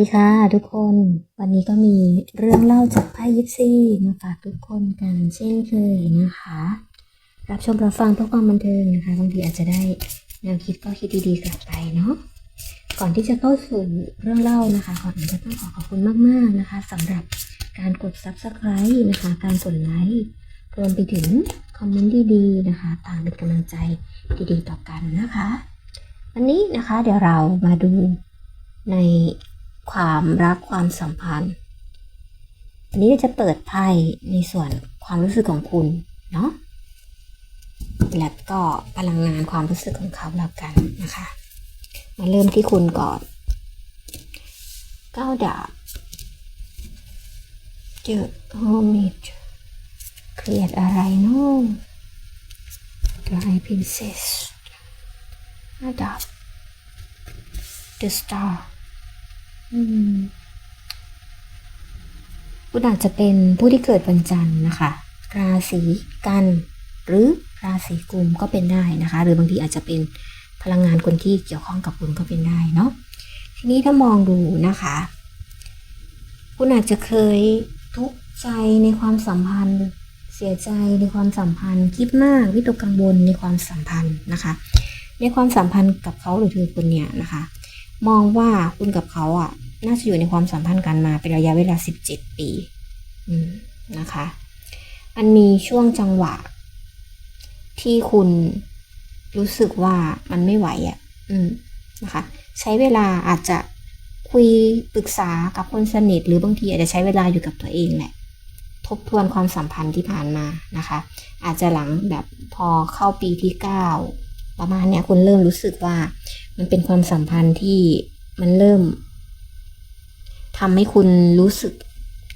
วัสดีค่ะทุกคน วันนี้ก็มีเรื่องเล่าจากไพ่ยิปซีมาฝากทุกคนกันเช่นเคยนะคะ รับชมรับฟังเพื่อความบันเทิงนะคะบางทีอาจจะได้แนวคิดก็คิดดีๆกลับไปเนาะก่อนที่จะเข้าสู่เรื่องเล่านะคะก่อนอื่นก็ต้องขอขอบคุณมากๆนะคะสำหรับการกด subscribe นะคะ การกดไลค์รวมไปถึงคอมเมนต์ดีๆนะคะต่ามเป็นกำลังใจดีๆต่อกันนะคะ วันนี้นะคะเดี๋ยวเรามาดูใน ความรักความสัมพันธ์อันนี้จะเปิดไพ่ในส่วนความรู้สึกของคุณเนาะแล้วก็พลังงานความรู้สึกของเขาแล้วกันนะคะ มาเริ่มที่คุณก่อนเก้าดาบเจอโฮมิดเครียดอะไรเนาะไลพรินเซสห้าดาบ The Star คุณอาจจะเป็นผู้ที่เกิดวันจันทร์นะคะ ราศีกัน หรือราศีกุมก็เป็นได้นะคะ หรือบางทีอาจจะเป็นพลังงานคนที่เกี่ยวข้องกับคุณก็เป็นได้เนาะทีนี้ถ้ามองดูนะคะ คุณอาจจะเคยทุกข์ใจในความสัมพันธ์ เสียใจในความสัมพันธ์ คิดมากวิตกกังวลในความสัมพันธ์นะคะ ในความสัมพันธ์กับเขาหรือเธอคนเนี้ยนะคะ มองว่าคุณกับเขาอะ น่าจะอยู่ในความสัมพันธ์กันมาเป็นระยะเวลา 17 ปีนะคะ มันมีช่วงจังหวะ ที่คุณรู้สึกว่ามันไม่ไหวอะ อืมนะคะ ใช้เวลาอาจจะคุยปรึกษากับคนสนิท หรือบางทีอาจจะใช้เวลาอยู่กับตัวเองแหละทบทวนความสัมพันธ์ที่ผ่านมานะคะ อาจจะหลังแบบพอเข้าปีที่ 9 ประมาณเนี้ยคุณเริ่มรู้สึกว่า มันเป็นความสัมพันธ์ที่มันเริ่มทำให้คุณรู้สึก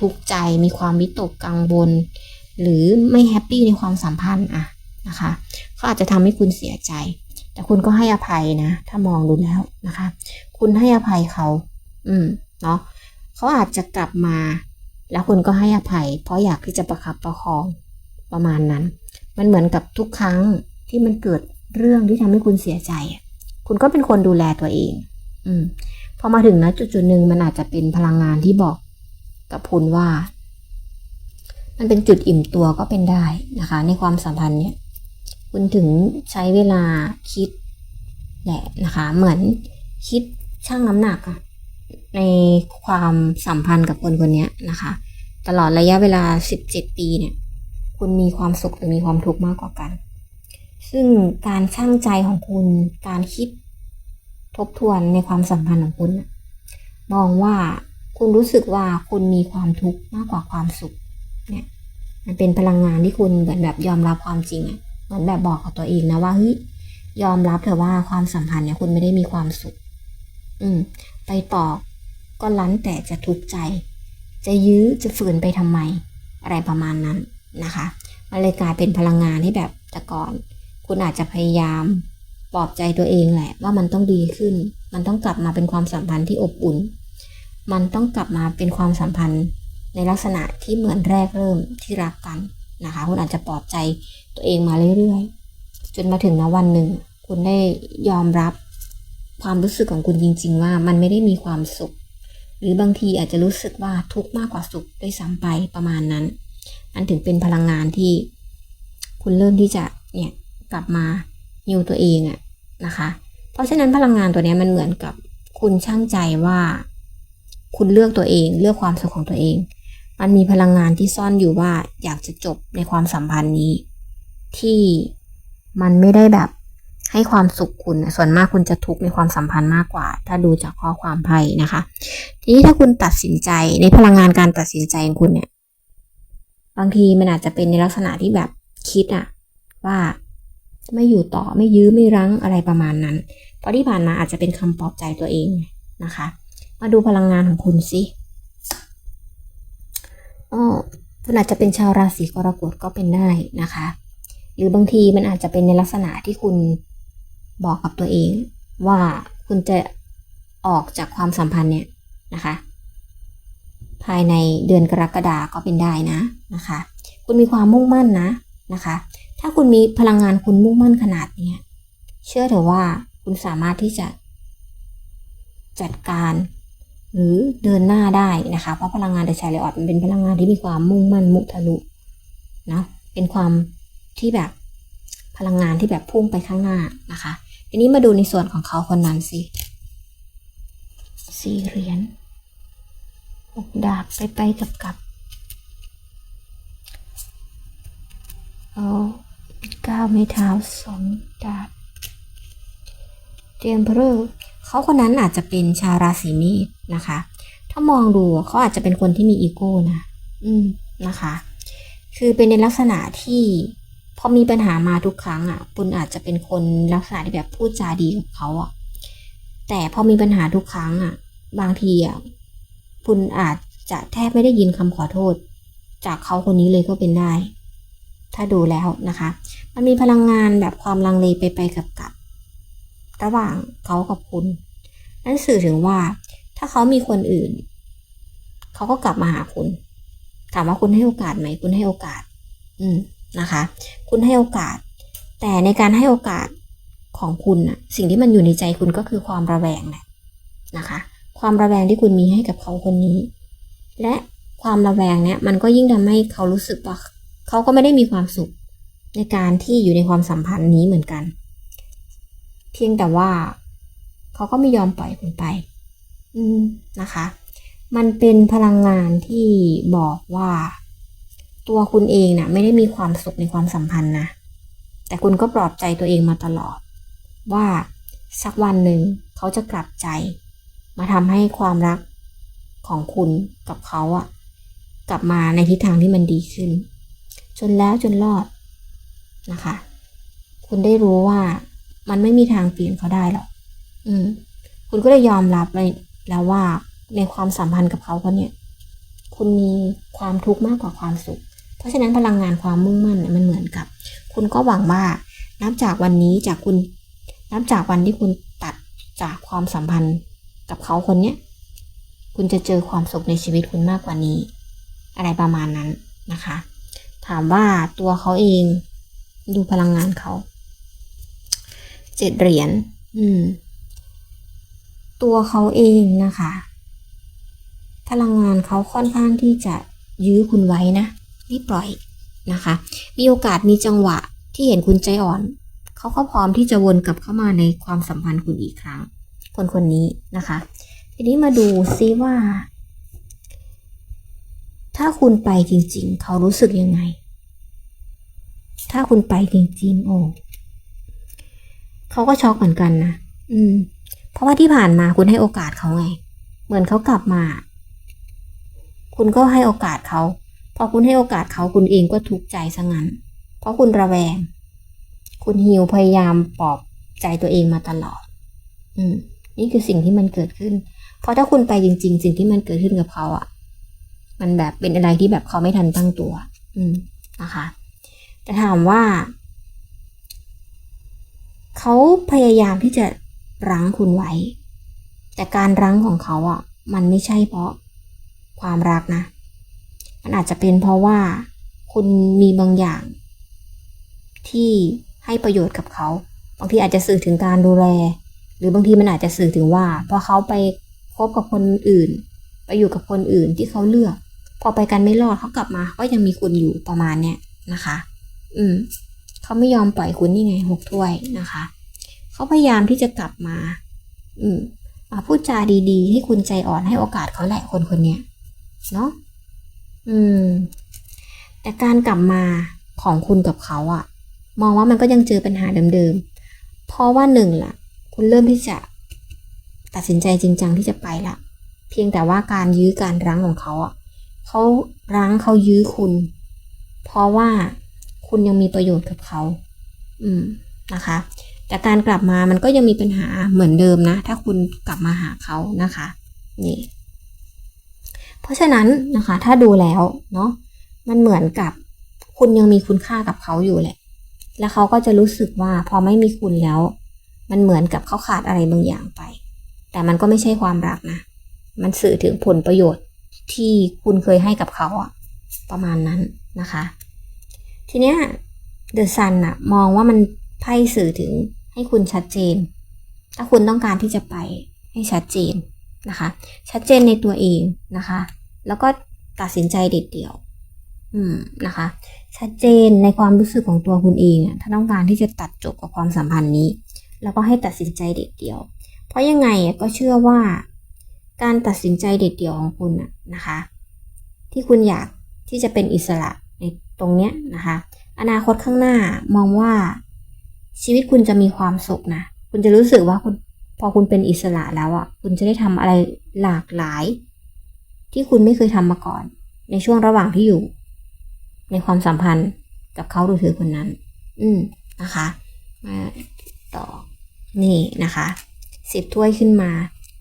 ทุกข์ใจมีความวิตกกังวลหรือไม่แฮปปี้ในความสัมพันธ์อะนะคะเขาอาจจะทำให้คุณเสียใจ แต่คุณก็ให้อภัยนะ ถ้ามองดูแล้วนะคะ คุณให้อภัยเขา อืมเนาะเขาอาจจะกลับมา แล้วคุณก็ให้อภัย เพราะอยากที่จะประคับประคองประมาณนั้น มันเหมือนกับทุกครั้งที่มันเกิดเรื่องที่ทำให้คุณเสียใจอะ คุณก็เป็นคนดูแลตัวเอง อืมพอมาถึงนะจุดจุดหนึ่งมันอาจจะเป็นพลังงานที่บอกกับคุณว่า มันเป็นจุดอิ่มตัวก็เป็นได้นะคะ ในความสัมพันธ์เนี่ย คุณถึงใช้เวลาคิดแหละนะคะ เหมือนคิดชั่งน้ำหนักอะในความสัมพันธ์กับคนคนนี้นะคะ ตลอดระยะเวลา 17 ปีเนี่ย คุณมีความสุขหรือมีความทุกข์มากกว่ากัน ซึ่งการช่างใจของคุณ การคิดทบทวนในความสัมพันธ์ของคุณมองว่าคุณรู้สึกว่าคุณมีความทุกข์มากกว่าความสุข เนี่ย มันเป็นพลังงานที่คุณเหมือนแบบยอมรับความจริงอะเหมือนแบบบอกกับตัวเองนะว่าเฮ้ยยอมรับเถอะว่าความสัมพันธ์เนี่ยคุณไม่ได้มีความสุข อืม ไปต่อก็ลั้นแต่จะทุกข์ใจ จะยื้อจะฝืนไปทำไม อะไรประมาณนั้นนะคะ มันเลยกลายเป็นพลังงานที่แบบแต่ก่อน คุณอาจจะพยายามปลอบใจตัวเองแหละ ว่ามันต้องดีขึ้น มันต้องกลับมาเป็นความสัมพันธ์ที่อบอุ่น มันต้องกลับมาเป็นความสัมพันธ์ในลักษณะที่เหมือนแรกเริ่มที่รักกันนะคะ คุณอาจจะปลอบใจตัวเองมาเรื่อยๆ จนมาถึงณวันหนึ่ง คุณได้ยอมรับความรู้สึกของคุณจริง ๆ ว่ามันไม่ได้มีความสุข หรือบางทีอาจจะรู้สึกว่าทุกข์มากกว่าสุขด้วยซ้ำไปประมาณนั้น มันถึงเป็นพลังงานที่ คุณเริ่มที่จะเนี่ย กลับมาฮิวตัวเองอะนะคะ เพราะฉะนั้นพลังงานตัวนี้มันเหมือนกับคุณช่างใจว่า คุณเลือกตัวเองเลือกความสุขของตัวเอง มันมีพลังงานที่ซ่อนอยู่ว่าอยากจะจบในความสัมพันธ์นี้ ที่มันไม่ได้แบบให้ความสุขคุณ ส่วนมากคุณจะทุกข์ในความสัมพันธ์มากกว่า ถ้าดูจากข้อความไพ่นะคะ ทีนี้ถ้าคุณตัดสินใจในพลังงานการตัดสินใจของคุณเนี่ย บางทีมันอาจจะเป็นในลักษณะที่แบบคิดอะว่า ไม่อยู่ต่อไม่ยื้อไม่รั้งอะไรประมาณนั้น เพราะที่ผ่านมาอาจจะเป็นคำปลอบใจตัวเองนะคะ มาดูพลังงานของคุณสิอ๋อคุณอาจจะเป็นชาวราศีกรกฎก็เป็นได้นะคะ หรือบางทีมันอาจจะเป็นในลักษณะที่คุณบอกกับตัวเอง ว่าคุณจะออกจากความสัมพันธ์เนี่ยนะคะ ภายในเดือนกรกฎาก็เป็นได้นะนะคะ คุณมีความมุ่งมั่นนะนะคะ ถ้าคุณมีพลังงานคุณมุ่งมั่นขนาดเนี้ยเชื่อเถอะว่าคุณสามารถที่จะ จัดการ หรือเดินหน้าได้นะคะ เพราะพลังงานเดชายเลออดมันเป็นพลังงานที่มีความมุ่งมั่นมุทะลุนะเป็นความที่แบบพลังงานที่แบบพุ่งไปข้างหน้านะคะ ทีนี้มาดูในส่วนของเขาคนนั้นสิสี่เหรียญหกดาบไปไปกับกับ เอา ก้าวไม้เท้าสองดาบเตรียมเพอเขาคนนั้นอาจจะเป็นชาวราศีเมษนะคะ ถ้ามองดูเขาอาจจะเป็นคนที่มีอีโก้นะ อืมนะคะ คือเป็นในลักษณะที่พอมีปัญหามาทุกครั้งอะคุณอาจจะเป็นคนลักษณะที่แบบพูดจาดีกับเขาอะ แต่พอมีปัญหาทุกครั้งอะ บางทีอะคุณอาจจะแทบไม่ได้ยินคำขอโทษ จากเขาคนนี้เลยก็เป็นได้ ถ้าดูแล้วนะคะ มันมีพลังงานแบบความลังเลไปไปกับกับ ระหว่างเขากับคุณ นั่นสื่อถึงว่า ถ้าเขามีคนอื่น เขาก็กลับมาหาคุณ ถามว่าคุณให้โอกาสไหม คุณให้โอกาส อืมนะคะ คุณให้โอกาส แต่ในการให้โอกาสของคุณนะสิ่งที่มันอยู่ในใจคุณก็คือความระแวงแหละนะคะ ความระแวงที่คุณมีให้กับเขาคนนี้ และความระแวงเนี่ยมันก็ยิ่งทำให้เขารู้สึกว่า เขาก็ไม่ได้มีความสุขในการที่อยู่ในความสัมพันธ์นี้เหมือนกัน เพียงแต่ว่าเขาก็ไม่ยอมปล่อยคุณไป อืมนะคะ มันเป็นพลังงานที่บอกว่า ตัวคุณเองนะ่ะ ไม่ได้มีความสุขในความสัมพันธ์นะแต่คุณก็ปลอบใจตัวเองมาตลอด ว่าสักวันหนึ่งเขาจะกลับใจ มาทำให้ความรักของคุณกับเขาอะกลับมาในทิศทางที่มันดีขึ้น จนแล้วจนรอดนะคะ คุณได้รู้ว่ามันไม่มีทางเปลี่ยนเขาได้หรอกอืม คุณก็เลยยอมรับเลยแล้วว่าในความสัมพันธ์กับเขาคนเนี้ยคุณมีความทุกข์มากกว่าความสุข เพราะฉะนั้นพลังงานความมุ่งมั่นมันเหมือนกับ คุณก็หวังว่านับจากวันนี้จากคุณ นับจากวันที่คุณตัดจากความสัมพันธ์กับเขาคนเนี้ยคุณจะเจอความสุขในชีวิตคุณมากกว่านี้ อะไรประมาณนั้นนะคะ ถามว่าตัวเขาเอง ดูพลังงานเขาเจ็ดเหรียญอืม ตัวเขาเองนะคะ พลังงานเขาค่อนข้างที่จะยื้อคุณไว้นะไม่ปล่อยนะคะ มีโอกาสมีจังหวะที่เห็นคุณใจอ่อน เขาก็พร้อมที่จะวนกลับเข้ามาในความสัมพันธ์คุณอีกครั้ง คนคนนี้นะคะ ทีนี้มาดูซิว่า ถ้าคุณไปจริง ๆ เขารู้สึกยังไง ถ้าคุณไปจริง ๆ โอ้เขาก็ช็อกเหมือนกันนะอืม เพราะว่าที่ผ่านมาคุณให้โอกาสเขาไง เหมือนเขากลับมา คุณก็ให้โอกาสเขาพอคุณให้โอกาสเขาคุณเองก็ทุกข์ใจซะงั้น เพราะคุณระแวง คุณหิวพยายามปลอบใจตัวเองมาตลอด อืม นี่คือสิ่งที่มันเกิดขึ้น เพราะถ้าคุณไปจริง ๆ สิ่งที่มันเกิดขึ้นกับเขาอะ่ะ มันแบบเป็นอะไรที่แบบเขาไม่ทันตั้งตัว อืมนะคะแต่ถามว่า เขาพยายามที่จะรั้งคุณไว้ แต่การรั้งของเขาอะ่ะ มันไม่ใช่เพราะความรักนะ มันอาจจะเป็นเพราะว่าคุณมีบางอย่าง ที่ให้ประโยชน์กับเขา บางทีอาจจะสื่อถึงการดูแล หรือบางทีมันอาจจะสื่อถึงว่าพอเขาไปคบกับคนอื่น ไปอยู่กับคนอื่นที่เขาเลือก พอไปกันไม่รอดเขากลับมา ก็ยังมีคุณอยู่ประมาณเนี้ยนะคะ อืมเขาไม่ยอมปล่อยคุณนี่ไงหกถ้วยนะคะเขาพยายามที่จะกลับมา อืมมาพูดจาดีๆ ให้คุณใจอ่อนให้โอกาสเขาแหละคนคนเนี้ยเนาะอืม แต่การกลับมาของคุณกับเขาอะมองว่ามันก็ยังเจอปัญหาเดิมๆ เพราะว่าหนึ่งล่ะ คุณเริ่มที่จะตัดสินใจจริงจังที่จะไปละเพียงแต่ว่าการยื้อการรั้งของเขาอะ เขารั้งเขายื้อคุณ เพราะว่าคุณยังมีประโยชน์กับเขา อืมนะคะ แต่การกลับมามันก็ยังมีปัญหาเหมือนเดิมนะ ถ้าคุณกลับมาหาเขานะคะ นี่ เพราะฉะนั้นนะคะ ถ้าดูแล้วเนาะ มันเหมือนกับคุณยังมีคุณค่ากับเขาอยู่แหละ แล้วเขาก็จะรู้สึกว่าพอไม่มีคุณแล้ว มันเหมือนกับเขาขาดอะไรบางอย่างไป แต่มันก็ไม่ใช่ความรักนะ มันสื่อถึงผลประโยชน์ ที่คุณเคยให้กับเขาอะประมาณนั้นนะคะ ทีเนี้ยเดอะซันอะมองว่ามันไพ่สื่อถึงให้คุณชัดเจน ถ้าคุณต้องการที่จะไปให้ชัดเจนนะคะ ชัดเจนในตัวเองนะคะ แล้วก็ตัดสินใจเด็ดเดี่ยว อืมนะคะ ชัดเจนในความรู้สึกของตัวคุณเองอะถ้าต้องการที่จะตัดจบกับความสัมพันธ์นี้ แล้วก็ให้ตัดสินใจเด็ดเดี่ยว เพราะยังไงก็เชื่อว่า การตัดสินใจเด็ดเดี่ยวของคุณนะคะ ที่คุณอยากที่จะเป็นอิสระในตรงเนี้ยนะคะ อนาคตข้างหน้ามองว่าชีวิตคุณจะมีความสุขนะ คุณจะรู้สึกว่าคุณพอคุณเป็นอิสระแล้วอะ คุณจะได้ทำอะไรหลากหลาย ที่คุณไม่เคยทำมาก่อน ในช่วงระหว่างที่อยู่ ในความสัมพันธ์กับเขาหรือเธอคนนั้น อืมนะคะ มาต่อ นี่นะคะสิบถ้วยขึ้นมา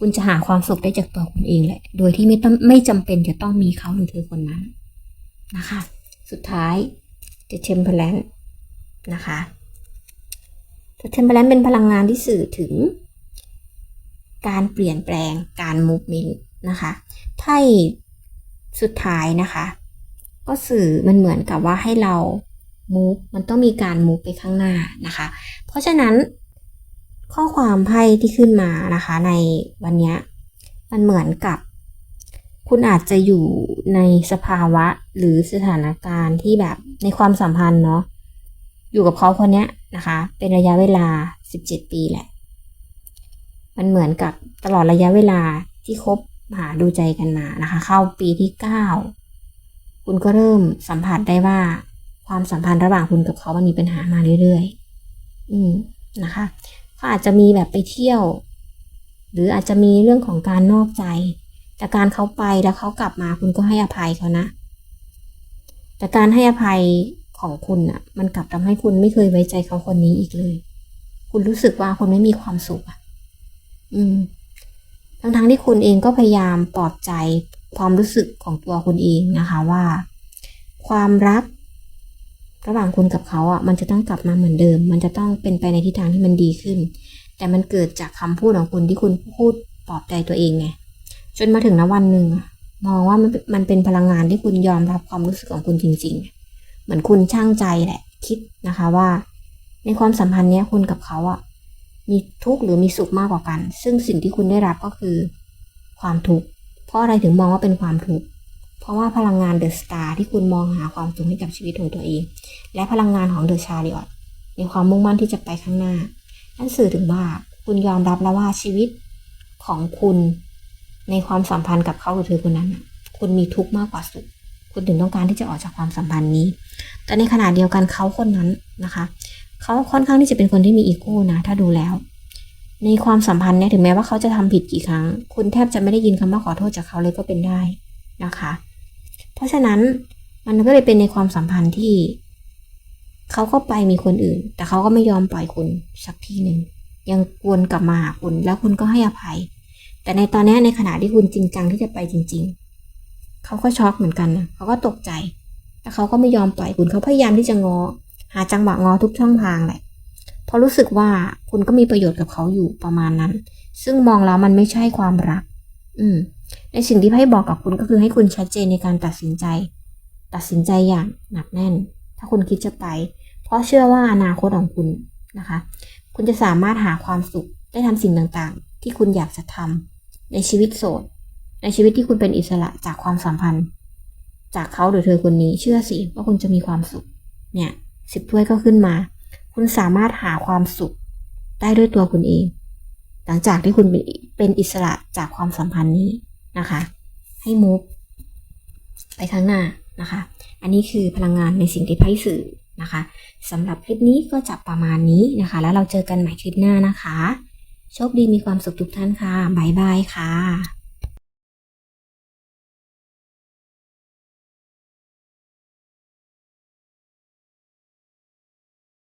คุณจะหาความสุขได้จากตัวคุณเองแหละ โดยที่ไม่ต้องไม่จำเป็นจะต้องมีเขาหรือเธอคนนั้นนะคะ สุดท้าย The Temperance นะคะ The Temperance เป็นพลังงานที่สื่อถึง การเปลี่ยนแปลงการ movement นะคะไพ่สุดท้ายนะคะ ก็สื่อมันเหมือนกับว่าให้เรา move มันต้องมีการ move ไปข้างหน้านะคะ เพราะฉะนั้น ข้อความไพ่ที่ขึ้นมานะคะ ในวันนี้มันเหมือนกับ คุณอาจจะอยู่ในสภาวะหรือสถานการณ์ที่แบบในความสัมพันธ์เนาะอยู่กับเขาคนนี้นะคะ เป็นระยะเวลา 17 ปีแหละ มันเหมือนกับตลอดระยะเวลาที่คบหาดูใจกันมานะคะ เข้าปีที่ 9 คุณก็เริ่มสัมผัสได้ว่าความสัมพันธ์ระหว่างคุณกับเขามันมีปัญหามาเรื่อยๆ อืมนะคะ เขาอาจจะมีแบบไปเที่ยว หรืออาจจะมีเรื่องของการนอกใจ แต่การเขาไปแล้วเขากลับมาคุณก็ให้อภัยเขานะ แต่การให้อภัยของคุณอะมันกลับทำให้คุณไม่เคยไว้ใจเขาคนนี้อีกเลย คุณรู้สึกว่าคุณไม่มีความสุขอะอืม ทั้งๆที่คุณเองก็พยายามปลอบใจความรู้สึกของตัวคุณเองนะคะว่า ความรัก ระหว่างคุณกับเขาอะมันจะต้องกลับมาเหมือนเดิม มันจะต้องเป็นไปในทิศทางที่มันดีขึ้น แต่มันเกิดจากคำพูดของคุณที่คุณพูดปลอบใจตัวเองไงจนมาถึงณวันหนึ่งมองว่ามันมันเป็นพลังงานที่คุณยอมรับความรู้สึกของคุณจริง ๆ เหมือนคุณช่างใจแหละ คิดนะคะว่า ในความสัมพันธ์เนี้ยคุณกับเขาอะมีทุกข์หรือมีสุขมากกว่ากัน ซึ่งสิ่งที่คุณได้รับก็คือ ความทุกข์เพราะอะไรถึงมองว่าเป็นความทุกข์ เพราะว่าพลังงานเดอะสตาร์ที่คุณมองหาความสุขให้กับชีวิตของตัวเอง และพลังงานของเดอะชาริออตในความมุ่งมั่นที่จะไปข้างหน้า นั่นสื่อถึงว่าคุณยอมรับแล้วว่าชีวิตของคุณในความสัมพันธ์กับเขาหรือเธอคนนั้น คุณมีทุกข์มากกว่าสุข คุณถึงต้องการที่จะออกจากความสัมพันธ์นี้ แต่ในขณะเดียวกันเขาคนนั้นนะคะ เขาค่อนข้างที่จะเป็นคนที่มีอีโก้นะ ถ้าดูแล้ว ในความสัมพันธ์เนี่ยถึงแม้ว่าเขาจะทำผิดกี่ครั้ง คุณแทบจะไม่ได้ยินคำว่าขอโทษจากเขาเลยก็เป็นได้นะคะ เพราะฉะนั้นมันก็เลยเป็นในความสัมพันธ์ที่เขาก็ไปมีคนอื่น แต่เขาก็ไม่ยอมปล่อยคุณสักทีหนึ่งยังวนกลับมาหาคุณแล้วคุณก็ให้อภัย แต่ในตอนนี้ในขณะที่คุณจริงจังที่จะไปจริง ๆ เขาก็ช็อกเหมือนกันนะเขาก็ตกใจ แต่เขาก็ไม่ยอมปล่อยคุณเขาพยายามที่จะงอ หาจังหวะงอทุกช่องทางแหละเพราะรู้สึกว่าคุณก็มีประโยชน์กับเขาอยู่ประมาณนั้น ซึ่งมองแล้วมันไม่ใช่ความรัก อืม ในสิ่งที่ไพ่บอกกับคุณก็คือให้คุณชัดเจนในการตัดสินใจ ตัดสินใจอย่างหนักแน่น ถ้าคุณคิดจะไป เพราะเชื่อว่าอนาคตของคุณนะคะ คุณจะสามารถหาความสุขได้ทำสิ่งต่างๆ ที่คุณอยากจะทำในชีวิตโสด ในชีวิตที่คุณเป็นอิสระจากความสัมพันธ์ จากเขาหรือเธอคนนี้เชื่อสิว่าคุณจะมีความสุข เนี่ยสิบถ้วยก็ขึ้นมา คุณสามารถหาความสุขได้ด้วยตัวคุณเอง หลังจากที่คุณเป็นอิสระจากความสัมพันธ์นี้ นะคะ ให้มูฟไปข้างหน้านะคะ อันนี้คือพลังงานในสิ่งที่ไพ่สื่อนะคะสำหรับคลิปนี้ก็จะประมาณนี้นะคะ แล้วเราเจอกันใหม่คลิปหน้านะคะ โชคดีมีความสุขทุกท่านค่ะ บ๊ายบายค่ะ